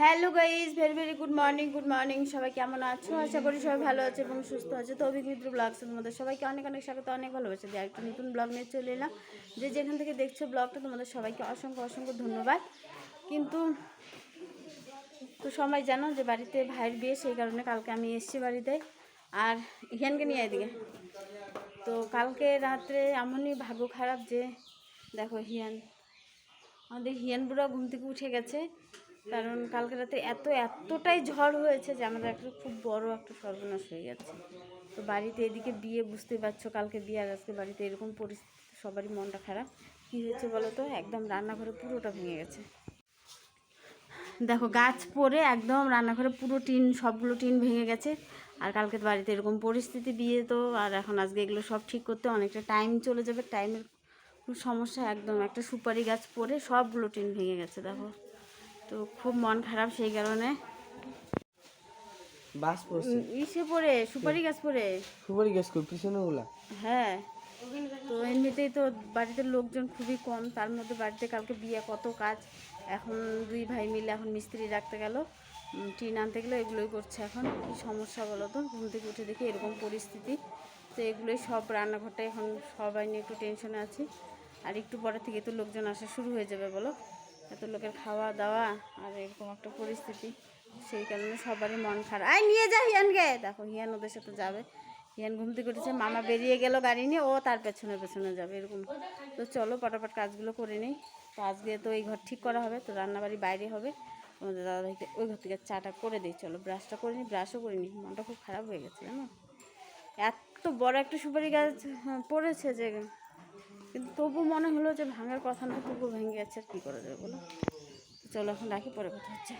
Hello guys very very good morning good morning সবাই কেমন আছো? আশা করি সবাই ভালো আছে এবং সুস্থ আছে। তো অভিমিত্র ব্লগস তোমাদের সবাইকে অনেক অনেক স্বাগত, অনেক ভালোবাসে দিয়ে একটা নতুন ব্লগ নিয়ে চলে এলাম। যে যেখান থেকে দেখছ ব্লগটা তোমাদের সবাইকে অসংখ্য অসংখ্য ধন্যবাদ। কিন্তু তো সবাই জানো যে বাড়িতে ভাইয়ের বিয়ে, সেই কারণে কালকে আমি এসেছি বাড়িতে। আর হিয়ানকে নিয়ে এদিকে। তো কালকে রাত্রে এমনই ভাগ্য খারাপ যে, দেখো হিয়ান, আমাদের হিয়ান বুড়া ঘুম থেকে উঠে গেছে। কারণ কালকে রাতে এত, এতটাই ঝড় হয়েছে যে আমাদের একটা খুব বড় একটা সর্বনাশ হয়ে গেছে। তো বাড়িতে এদিকে বিয়ে, বুঝতেই পারছ কালকে বিয়ে আর আজকে বাড়িতে এরকম পরিস্থিতি, সবারই মনটা খারাপ। কী হয়েছে বলো তো? একদম রান্নাঘরে পুরোটা ভেঙে গেছে। দেখো, গাছ পড়ে একদম রান্নাঘরে পুরো টিন, সবগুলো টিন ভেঙে গেছে। আর কালকে বাড়িতে এরকম পরিস্থিতি বিয়ে তো, আর এখন আজকে এগুলো সব ঠিক করতে অনেকটা টাইম চলে যাবে। টাইমের সমস্যা, একদম একটা সুপারি গাছ পড়ে সবগুলো টিন ভেঙে গেছে, দেখো। তো খুব মন খারাপ সেই কারণে। বাস পড়ছে। ইসে পড়ে সুপারি গাছ পড়ে। সুপারি গ্যাস কই? পিছনে ওগুলা? হ্যাঁ। তো এমনিতেই তো বাড়িতে লোকজন খুবই কম তার মধ্যে বাড়িতে কালকে বিয়ে কত কাজ। এখন দুই ভাই মিলে এখন মিস্ত্রি রাখতে গেল। টিন আনতে গেলো এগুলোই করছে এখন। কি সমস্যা বলো তো? ঘুম থেকে উঠে দেখি এরকম পরিস্থিতি। তো এগুলোই সব রান্নাঘরটা এখন সবাই নিয়ে একটু টেনশনে আছি। আর একটু পরে থেকে তো লোকজন আসা শুরু হয়ে যাবে বলো। এত লোকের খাওয়া দাওয়া আর এরকম একটা পরিস্থিতি সেই কারণে সবারই মন খারাপ। আয় নিয়ে যা হিয়ানকে। দেখো হিয়ান ওদের সাথে যাবে। হিয়ান ঘুম থেকে উঠেছে মামা বেরিয়ে গেল গাড়ি নিয়ে ও তার পেছনে পেছনে যাবে এরকম। তো চলো পটাপট কাজগুলো করে নিই। তো আজকে তো এই ঘর ঠিক করা হবে তো রান্নাবাড়ি বাইরে হবে। তোমাদের দাদা ভাইকে ওই ঘর থেকে চাটা করে দিই। চলো ব্রাশটা করে নিই ব্রাশও করে নিই। মনটা খুব খারাপ হয়ে গেছে জানো? এত বড় একটা সুপারি গাছ হ্যাঁ, পড়েছে যে কিন্তু তবু মনে হলো যে ভাঙার কথা না, তবু ভেঙে গেছে আর কী করা যাবে বলো? চলো এখন রাখি, পরে কথা হচ্ছে।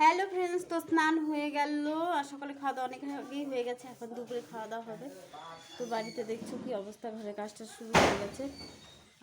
হ্যালো ফ্রেন্ডস তো স্নান হয়ে গেল। আর সকালে খাওয়া দাওয়া অনেক আগেই হয়ে গেছে, এখন দুপুরে খাওয়া দাওয়া হবে। তো বাড়িতে দেখছ কি অবস্থা ঘরে কাজটা শুরু হয়ে গেছে।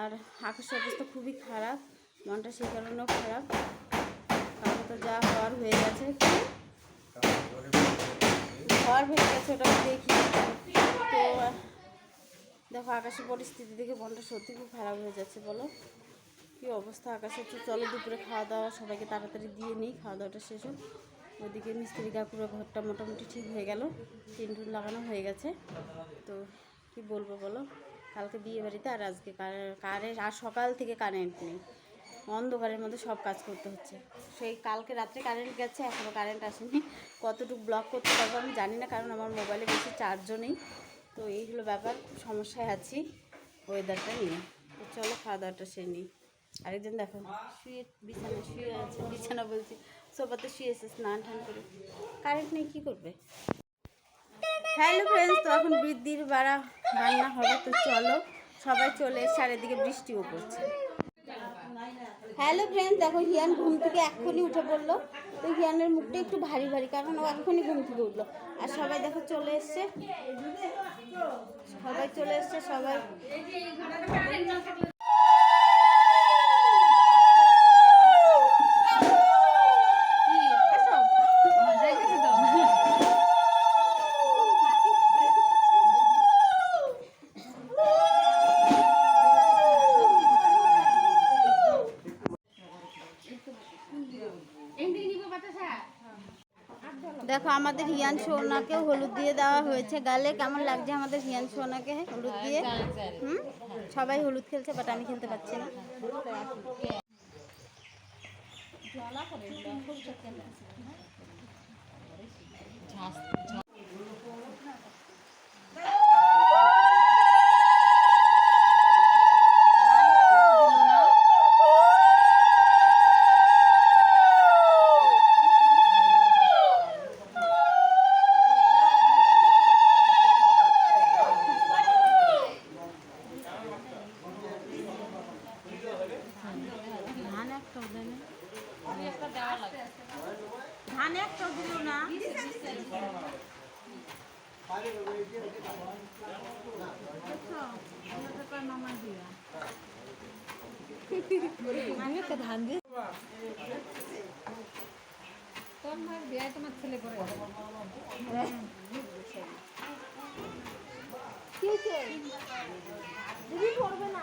আর আকাশের অবস্থা খুবই খারাপ, মনটা সেই কারণেও খারাপ। কারণ তো যা হওয়ার হয়ে গেছে। ঘর ভেঙে গেছে ওটা দেখি। তো দেখো আকাশের পরিস্থিতি দেখে মনটা সত্যি খুব খারাপ হয়ে যাচ্ছে, বলো। কি অবস্থা আকাশে? একটু চলো দুপুরে খাওয়া দাওয়া সবাইকে তাড়াতাড়ি দিয়ে নিই, খাওয়া দাওয়াটা শেষ হোক। ওইদিকে মিস্ত্রি কাকুরে ঘরটা মোটামুটি ঠিক হয়ে গেল, টিন টুন লাগানো হয়ে গেছে। তো কি বলব বলো? কালকে বিয়ে বাড়িতে আর আজকে কারেন্ট আর সকাল থেকে কারেন্ট নেই। অন্ধকারের মধ্যে সব কাজ করতে হচ্ছে। সেই কালকে রাত্রে কারেন্ট গেছে এখনও কারেন্ট আসেনি। কতটুকু ব্লক করতে পারব আমি জানি না, কারণ আমার মোবাইলে বেশি চার্জও নেই। তো এই হলো ব্যাপার, সমস্যায় আছি ওয়েদারটা নিয়ে। তো চলো খাওয়া দাওয়াটা সে নিই। আরেকজন দেখো, শুয়ে বিছানা শুয়ে আছে, বিছানা বলছি, সোফাতে শুয়েছে স্নান টান করে। কারেন্ট নেই, কী করবে? হ্যালো ফ্রেন্ডস তো এখন বৃদ্ধির বাড়া রান্না হবে, তো চলো সবাই চলে চারিদিকে বৃষ্টিও পড়ছে। হ্যালো ফ্রেন্ডস দেখো হিয়ান ঘুম থেকে এক্ষুনি উঠে পড়ল। তো হিয়ানের মুখটা একটু ভারী ভারী, কারণ ও এক্ষুনি ঘুম থেকে উঠল। আর সবাই দেখো চলে এসছে। সবাই চলে এসছে সবাই দেখো আমাদের হিয়ান সোনাকে হলুদ দিয়ে দেওয়া হয়েছে। গালে কেমন লাগছে আমাদের হিয়ান সোনাকে? হলুদ দিয়ে? হুম? সবাই হলুদ খেলছে বাট আমি খেলতে পারছি না। আমি একটা ধান দিয়ে তোমার বিয়ে তোমার ছেলে করে কি? দিদি করবে না।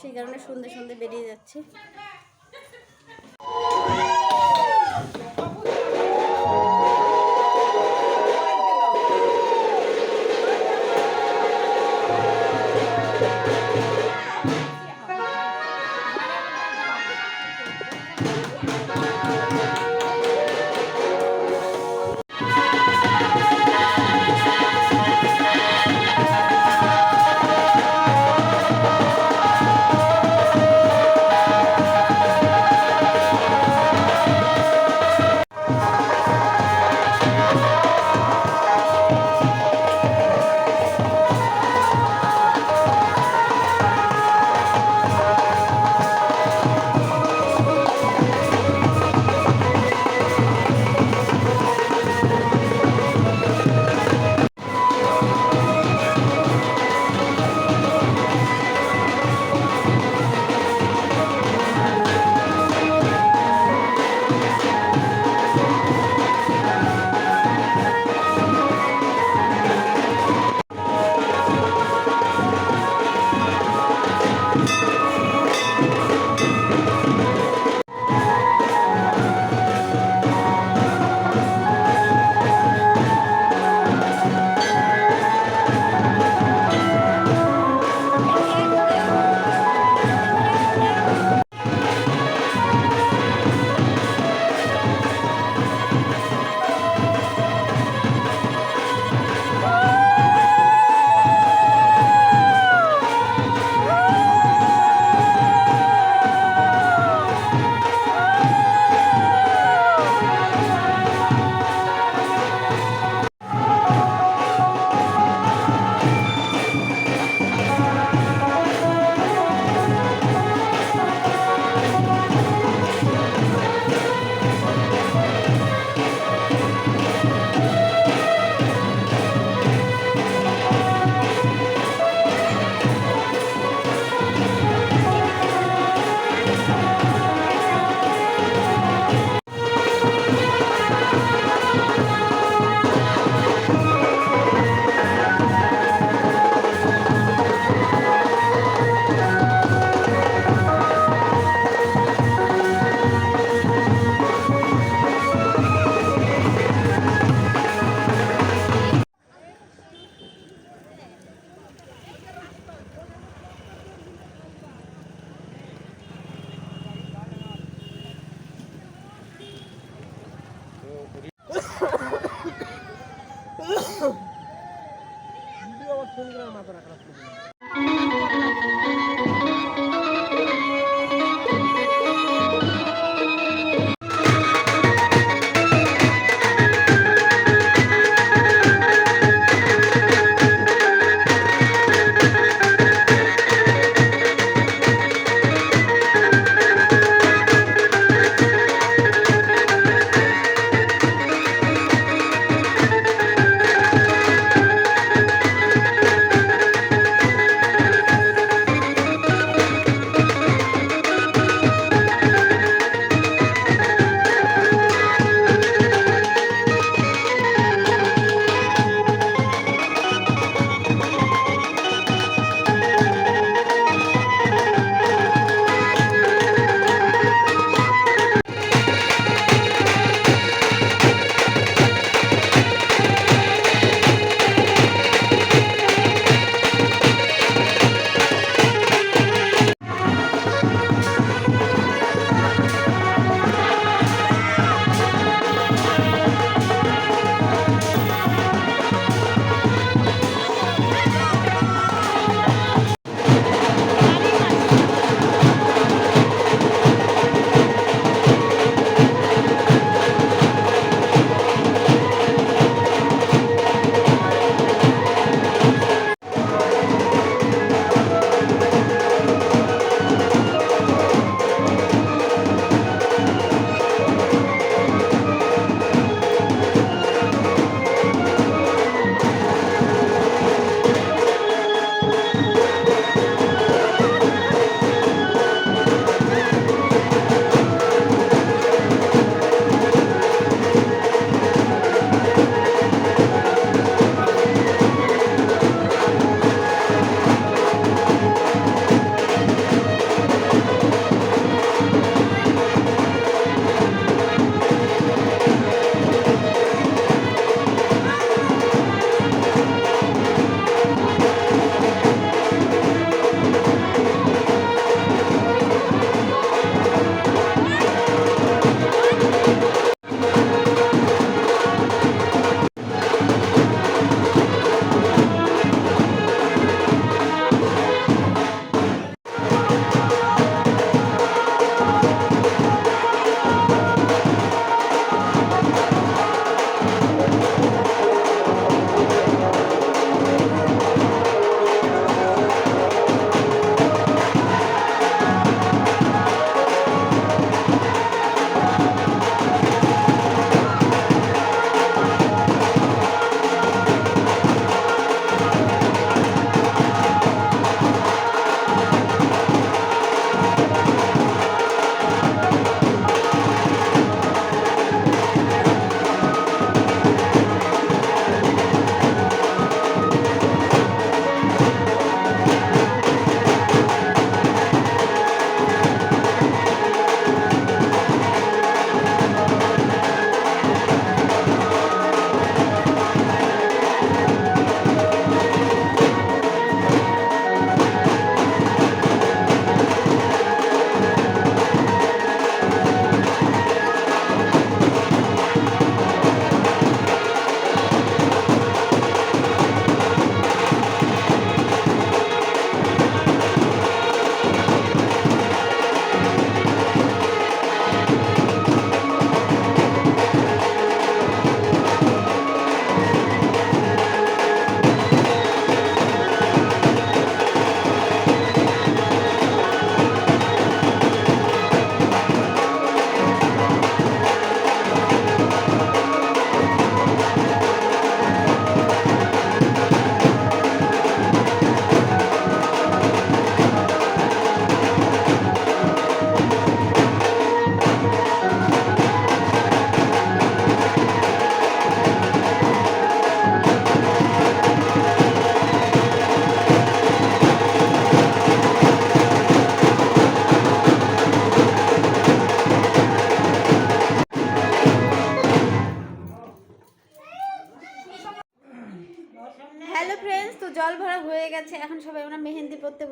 সেই কারণে সন্ধ্যে সন্ধ্যে বেরিয়ে যাচ্ছে।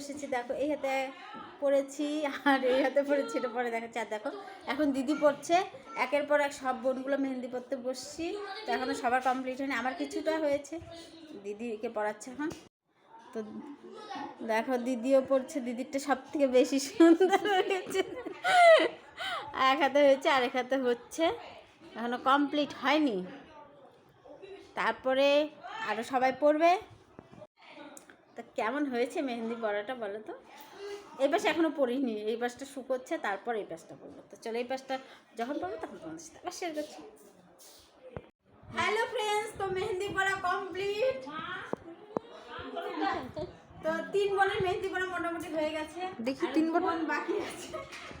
বসেছি, দেখো, এই হাতে পড়েছি, আর এই হাতে পড়েছি, এটা পরে দেখাচ্ছি। আর দেখো, এখন দিদি পড়ছে, একের পর এক সব বোনগুলো মেহেন্দি পড়তে বসছি, তো এখনও সবার কমপ্লিট হয়নি। আমার কিছুটা হয়েছে, দিদিকে পড়াচ্ছে এখন। তো দেখো, দিদিও পড়ছে, দিদিরটা সব থেকে বেশি সুন্দর হয়েছে। এক হাতে হয়েছে আর এক হাতে হচ্ছে এখনও কমপ্লিট হয়নি। তারপরে আরও সবাই পড়বে। তা কেমন হয়েছে মেহেন্দি পড়াটা বলো তো? এই পাশে এখনও পড়িনি এই পাশটা শুকোচ্ছে তারপর এই পাশটা পড়ব। তো চলো এই পাশটা যখন পড়ব তখন তোমাদের সাথে আবার শেয়ার করছি। হ্যালো ফ্রেন্ডস তো মেহেন্দি পড়া কমপ্লিট তো তিন বোনের মেহেন্দি পড়া মোটামুটি হয়ে গেছে। দেখি তিন বোন- বোন বাকি আছে।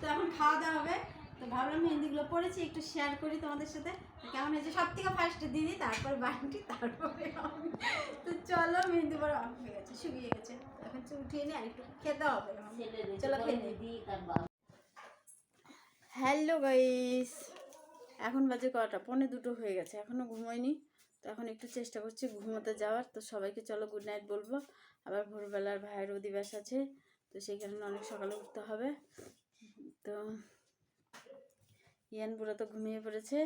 তো এখন খাওয়া দাওয়া হবে। তো ভাবলাম মেহেন্দিগুলো পড়েছি একটু শেয়ার করি তোমাদের সাথে। কেমন হয়েছে? সব থেকে ফার্স্ট দিদি তারপর বান্টি তারপরে তো চলো মেহেন্দি পড়া অফ হয়ে গেছে শুকিয়ে গেছে। এখন উঠিয়ে নিয়ে আরেকটু খেতে হবে। চলো খেয়ে হ্যালো গাইস এখন বাজে কটা? পৌনে দুটো হয়ে গেছে এখনও ঘুমোয়নি। তো এখন একটু চেষ্টা করছি ঘুমোতে যাওয়ার। তো সবাইকে চলো গুড নাইট বলব। আবার ভোরবেলার ভাইয়ের অধিবাস আছে তো সেই কারণে অনেক সকালে উঠতে হবে। তো ইয়ান পুরো তো ঘুমিয়ে পড়েছে।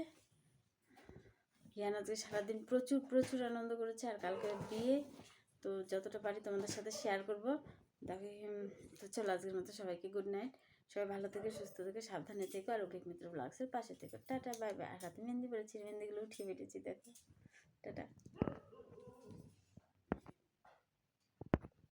ইয়ান আজকে সারাদিন প্রচুর প্রচুর আনন্দ করেছে আর কালকে বিয়ে। তো যতটা পারি তোমাদের সাথে শেয়ার করব। দেখো তো চলো আজকের মতো সবাইকে গুড নাইট সবাই ভালো থেকে, সুস্থ থেকে, সাবধানে থেকো আর অভিক মিত্র ব্লগসের পাশে থেকো। টাটা বাই বাই আর হাতে মেহেন্দি পড়েছি মেহেন্দিগুলো উঠিয়ে বেটেছি দেখো। টাটা।